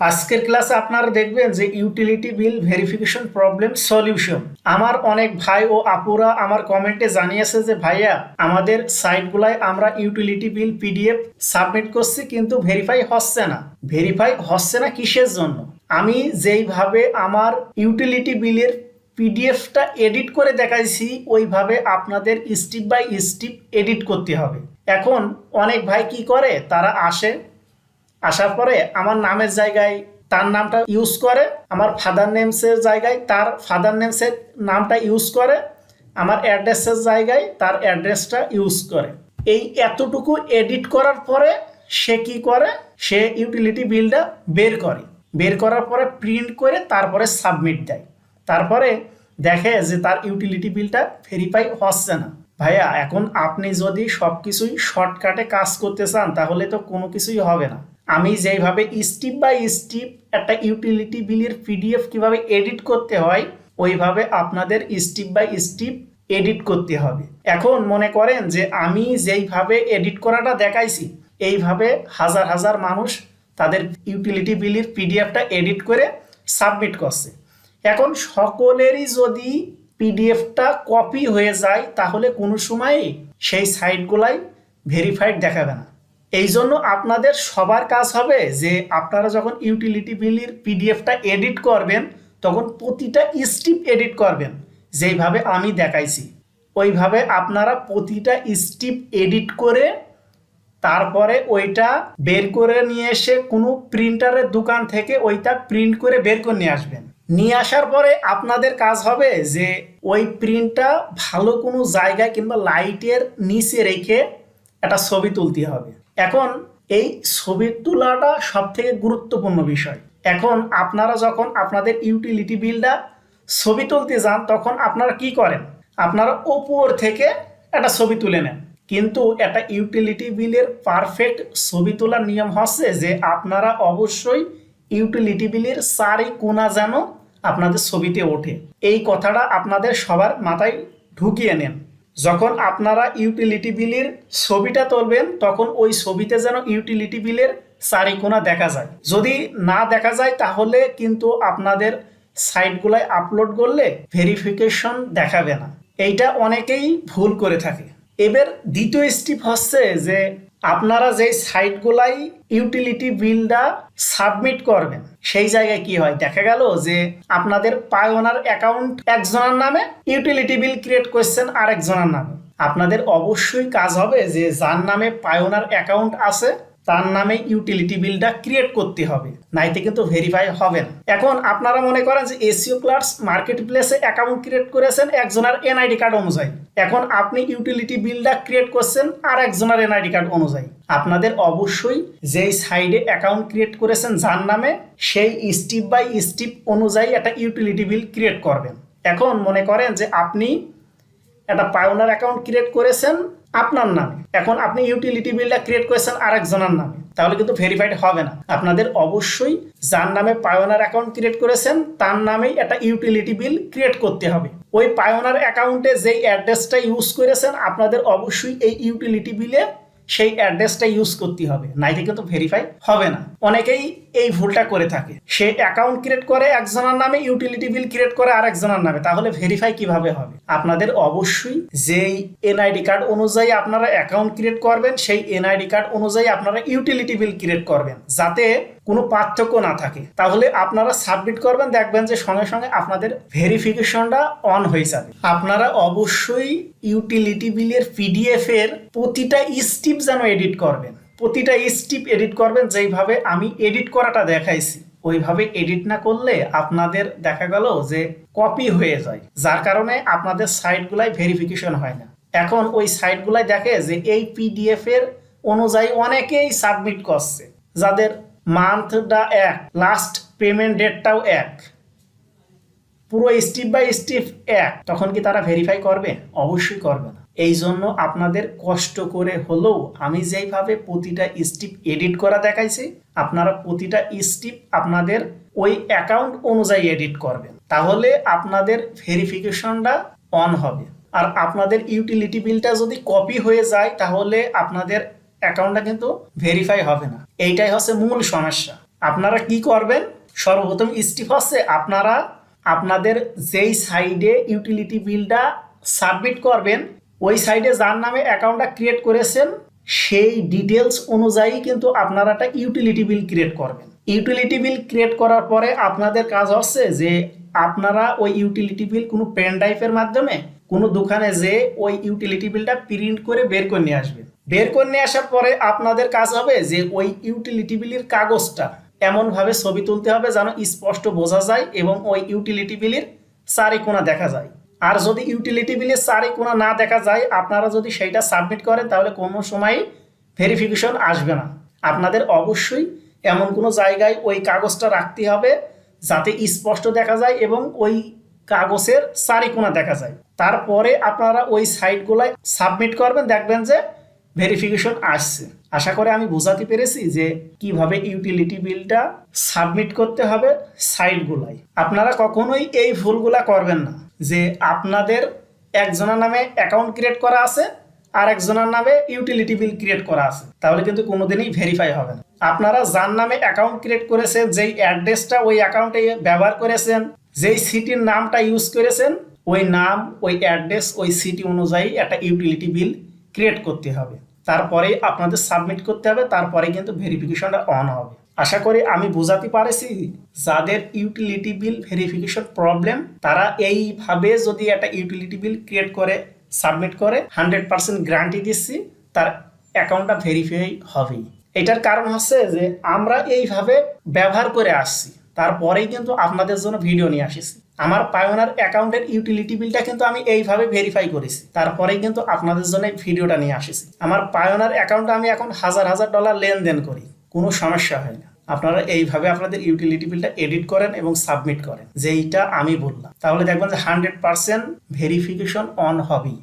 আজকের ক্লাসে আপনারা দেখবেন যে utility bill verification problem solution আমার অনেক ভাই ও আপুরা আমার কমেন্টে জানিয়েছে যে, ভাইয়া, আমাদের সাইটগুলায় আমরা ইউটিলিটি বিল পিডিএফ সাবমিট করছি, কিন্তু ভেরিফাই হচ্ছে না। ভেরিফাই হচ্ছে না কিসের জন্য? আমি যেইভাবে আমার ইউটিলিটি বিলের পিডিএফটা এডিট করে দেখাইছি, ওইভাবে আপনাদের স্টেপ বাই স্টেপ এডিট করতে হবে। এখন অনেক ভাই কি করে? তারা আসে আসার পরে আমার নামের জায়গায় তার নামটা ইউজ করে, আমার ফাদার নেমসের জায়গায় তার ফাদার নেমসের নামটা ইউজ করে, আমার অ্যাড্রেসের জায়গায় তার অ্যাড্রেসটা ইউজ করে। এই এতটুকু এডিট করার পরে সে কি করে? সে ইউটিলিটি বিলটা বের করে। বের করার পরে প্রিন্ট করে তারপরে সাবমিট দেয়। তারপরে দেখে যে তার ইউটিলিটি বিলটা ভেরিফাই হচ্ছে না। ভাইয়া, এখন আপনি যদি সব কিছুই শর্টকাটে কাজ করতে চান, তাহলে তো কোনো কিছুই হবে না। আমি যেইভাবে স্টেপ বাই স্টেপ একটা ইউটিলিটি বিলের পিডিএফ কীভাবে এডিট করতে হয়, ওইভাবে আপনাদের স্টেপ বাই স্টেপ এডিট করতে হবে। এখন মনে করেন যে আমি যেইভাবে এডিট করাটা দেখাইছি, এইভাবে হাজার হাজার মানুষ তাদের ইউটিলিটি বিলের পিডিএফটা এডিট করে সাবমিট করছে। এখন সকলেরই যদি পিডিএফটা কপি হয়ে যায়, তাহলে কোনো সময়ই সেই সাইটগুলাই ভেরিফাইড দেখাবে না। এই জন্য আপনাদের সবার কাজ হবে যে আপনারা যখন ইউটিলিটি বিলের পিডিএফটা এডিট করবেন, তখন প্রতিটা স্টিপ এডিট করবেন। যেইভাবে আমি দেখাইছি। ওইভাবে আপনারা প্রতিটা স্টেপ এডিট করে তারপরে ওইটা বের করে নিয়ে এসে কোনো প্রিন্টারের দোকান থেকে ওইটা প্রিন্ট করে বের করে নিয়ে আসবেন। নিয়ে আসার পরে আপনাদের কাজ হবে যে ওই প্রিন্টটা ভালো কোনো জায়গায় কিংবা লাইটের নিচে রেখে একটা ছবি তুলতে হবে। এখন এই ছবি তোলাটা সব থেকে গুরুত্বপূর্ণ বিষয়। এখন আপনারা যখন আপনাদের ইউটিলিটি বিলটা ছবি তুলতে যান, তখন আপনারা কি করেন? আপনারা ওপর থেকে একটা ছবি তুলে নেন। কিন্তু একটা ইউটিলিটি বিলের পারফেক্ট ছবি তোলার নিয়ম হচ্ছে যে, আপনারা অবশ্যই ইউটিলিটি বিলের চারি কোনা যেন আপনাদের ছবিতে ওঠে। এই কথাটা আপনাদের সবার মাথায় ঢুকিয়ে নেন। যখন আপনারা ইউটিলিটি বিলের ছবিটা তুলবেন, তখন ওই ছবিতে যেন ইউটিলিটি বিলের চারিকোনা দেখা যায়। যদি না দেখা যায়, তাহলে কিন্তু আপনাদের সাইটগুলায় আপলোড করলে ভেরিফিকেশন দেখাবে না। এইটা অনেকেই ভুল করে থাকে। এবার দ্বিতীয় স্টিপ হচ্ছে যে আপনারা যে সাইটগুলাই ইউটিলিটি বিলটা সাবমিট করবেন, সেই জায়গায় কি হয়? দেখা গেল যে আপনাদের পায়োনার অ্যাকাউন্ট একজনের নামে ইউটিলিটি বিল ক্রিয়েট করছেন আরেকজনের নামে। আপনাদের অবশ্যই কাজ হবে যে যার নামে পায়োনার অ্যাকাউন্ট আছে তার নামে ইউটিলিটি বিলটা ক্রিয়েট করতে হবে, নাইতে কিন্তু ভেরিফাই হবে না। এখন আপনারা মনে করেন যে এসিও ক্লার্স মার্কেট প্লেসে অ্যাকাউন্ট ক্রিয়েট করেছেন একজনের এনআইডি কার্ড অনুযায়ী। এখন আপনি ইউটিলিটি বিলটা ক্রিয়েট করছেন আর একজনের এনআইডি কার্ড অনুযায়ী। আপনাদের অবশ্যই যেই সাইডে অ্যাকাউন্ট ক্রিয়েট করেছেন যার নামে, সেই স্টেপ বাই স্টেপ অনুযায়ী একটা ইউটিলিটি বিল ক্রিয়েট করবেন। এখন মনে করেন যে আপনি একটা পায়োনার অ্যাকাউন্ট ক্রিয়েট করেছেন আপনার নামে। এখন আপনি ইউটিলিটি বিলটা ক্রিয়েট করেছেন আরেকজনের নামে। তাহলে কিন্তু ভেরিফাইড হবে না। আপনাদের অবশ্যই যার নামে পায়োনার অ্যাকাউন্ট ক্রিয়েট করেছেন, তার নামেই একটা ইউটিলিটি বিল ক্রিয়েট করতে হবে। ওই পায়োনার অ্যাকাউন্টে যেই অ্যাড্রেসটা ইউজ করেছেন, আপনাদের অবশ্যই এই ইউটিলিটি বিলে সেই অ্যাড্রেসটা ইউজ করতে হবে। নাই থেকে তো ভেরিফাই হবে না। অনেকেই এই ভুলটা করে থাকে। সে অ্যাকাউন্ট ক্রিয়েট করে, একজনের নামে ইউটিলিটি বিল ক্রিয়েট করে আর একজনের নামে। তাহলে ভেরিফাই কীভাবে হবে? আপনাদের অবশ্যই যেই এনআইডি কার্ড অনুযায়ী আপনারা অ্যাকাউন্ট ক্রিয়েট করবেন, সেই এনআইডি কার্ড অনুযায়ী আপনারা ইউটিলিটি বিল ক্রিয়েট করবেন। যাতে কোনো পার্থক্য না থাকে। তাহলে আপনারা সাবমিট করবেন, দেখবেন যে সঙ্গে সঙ্গে আপনাদের ভেরিফিকেশনটা অন হয়ে যাবে। আপনারা অবশ্যই ইউটিলিটি বিলের পিডিএফ এর প্রতিটা স্টেপ যেন এডিট করবেন। প্রতিটা স্টেপ এডিট করবেন, যেইভাবে আমি এডিট করাটা দেখাইছি। ওইভাবে এডিট না করলে আপনাদের দেখা গেল যে কপি হয়ে যায়। যার কারণে আপনাদের সাইটগুলাই ভেরিফিকেশন হয় না। এখন ওই সাইটগুলাই দেখে যে এই পিডিএফ এর অনুযায়ী অনেকেই সাবমিট করছে। যাদের মান্থটা এক, লাস্ট পেমেন্ট ডেটটাও এক। পুরো স্টেপ বাই স্টেপ এক। তখন কি তারা ভেরিফাই করবে? অবশ্যই করবে না। এই জন্য আপনাদের কষ্ট করে হলেও আমি যেইভাবে প্রতিটা স্টেপ এডিট করা দেখাইছি, আপনারা প্রতিটা স্টেপ আপনাদের ওই অ্যাকাউন্ট অনুযায়ী এডিট করবেন। তাহলে আপনাদের ভেরিফিকেশনটা অন হবে। আর আপনাদের ইউটিলিটি বিলটা যদি কপি হয়ে যায়, তাহলে আপনাদের অ্যাকাউন্টটা কিন্তু ভেরিফাই হবে না। এইটাই হচ্ছে মূল সমস্যা। আপনারা কি করবেন? সর্বপ্রথম স্টেপ হচ্ছে আপনারা আপনাদের যেই সাইডে ইউটিলিটি বিলটা সাবমিট করবেন, ওই সাইডে যার নামে অ্যাকাউন্টটা ক্রিয়েট করেছেন, সেই ডিটেলস অনুযায়ী কিন্তু আপনারা একটা ইউটিলিটি বিল ক্রিয়েট করবেন। ইউটিলিটি বিল ক্রিয়েট করার পরে আপনাদের কাজ হচ্ছে যে আপনারা ওই ইউটিলিটি বিল কোনো পেন ড্রাইভের মাধ্যমে কোনো দোকানে যে ওই ইউটিলিটি বিলটা প্রিন্ট করে বের করে নিয়ে আসবেন। বের করে নিয়ে আসার পরে আপনাদের কাজ হবে যে ওই ইউটিলিটি বিলের কাগজটা এমনভাবে ছবি তুলতে হবে যেন স্পষ্ট বোঝা যায় এবং ওই ইউটিলিটি বিলের চারি কোণা দেখা যায়। আর যদি ইউটিলিটি বিলের চারি কোণা না দেখা যায়, আপনারা যদি সেইটা সাবমিট করেন, তাহলে কোনো সময় ভেরিফিকেশন আসবে না। আপনাদের অবশ্যই এমন কোনো জায়গায় ওই কাগজটা রাখতে হবে যাতে স্পষ্ট দেখা যায় এবং ওই কাগজের চারি কোণা দেখা যায়। তারপরে আপনারা ওই সাইটগুলোয় সাবমিট করবেন, দেখবেন যে ভেরিফিকেশন আসছে। আশা করে আমি বোঝাতে পেরেছি যে কীভাবে ইউটিলিটি বিলটা সাবমিট করতে হবে সাইটগুলাই আপনারা কখনোই এই ভুলগুলা করবেন না, যে আপনাদের একজনের নামে অ্যাকাউন্ট ক্রিয়েট করা আছে, আর একজনের নামে ইউটিলিটি বিল ক্রিয়েট করা আছে। তাহলে কিন্তু কোনোদিনই ভেরিফাই হবে না। আপনারা যার নামে অ্যাকাউন্ট ক্রিয়েট করেছেন, যেই অ্যাড্রেসটা ওই অ্যাকাউন্টে ব্যবহার করেছেন, যেই সিটির নামটা ইউজ করেছেন, ওই নাম, ওই অ্যাড্রেস ওই সিটি অনুযায়ী একটা ইউটিলিটি বিল ক্রিয়েট করতে হবে। তারপরে আপনাদের সাবমিট করতে হবে, তারপরে কিন্তু ভেরিফিকেশনটা অন হবে। আশা করি আমি বোঝাতে পারেছি যাদের ইউটিলিটি বিল ভেরিফিকেশন প্রবলেম তারা এইভাবে যদি একটা ইউটিলিটি বিল ক্রিয়েট করে সাবমিট করে হান্ড্রেড পার্সেন্ট গ্যারান্টি দিচ্ছি, তার অ্যাকাউন্টটা ভেরিফাই হবেই। এটার কারণ হচ্ছে যে আমরা এইভাবে ব্যবহার করে আসছি, তারপরেই কিন্তু আপনাদের জন্য ভিডিও নিয়ে আসিছি। আমার পায়োনার অ্যাকাউন্টের ইউটিলিটি বিলটা কিন্তু আমি এইভাবে ভেরিফাই করেছি। তারপরেই কিন্তু আপনাদের জন্য ভিডিওটা নিয়ে আসেছি। আমার পায়োনার অ্যাকাউন্টে আমি এখন হাজার হাজার ডলার লেনদেন করি। কোনো সমস্যা হয় না। আপনারা এইভাবে আপনাদের ইউটিলিটি বিলটা এডিট করেন এবং সাবমিট করেন। যেইটা আমি বললাম। তাহলে দেখবেন যে হান্ড্রেড পার্সেন্ট ভেরিফিকেশন অন হবেই।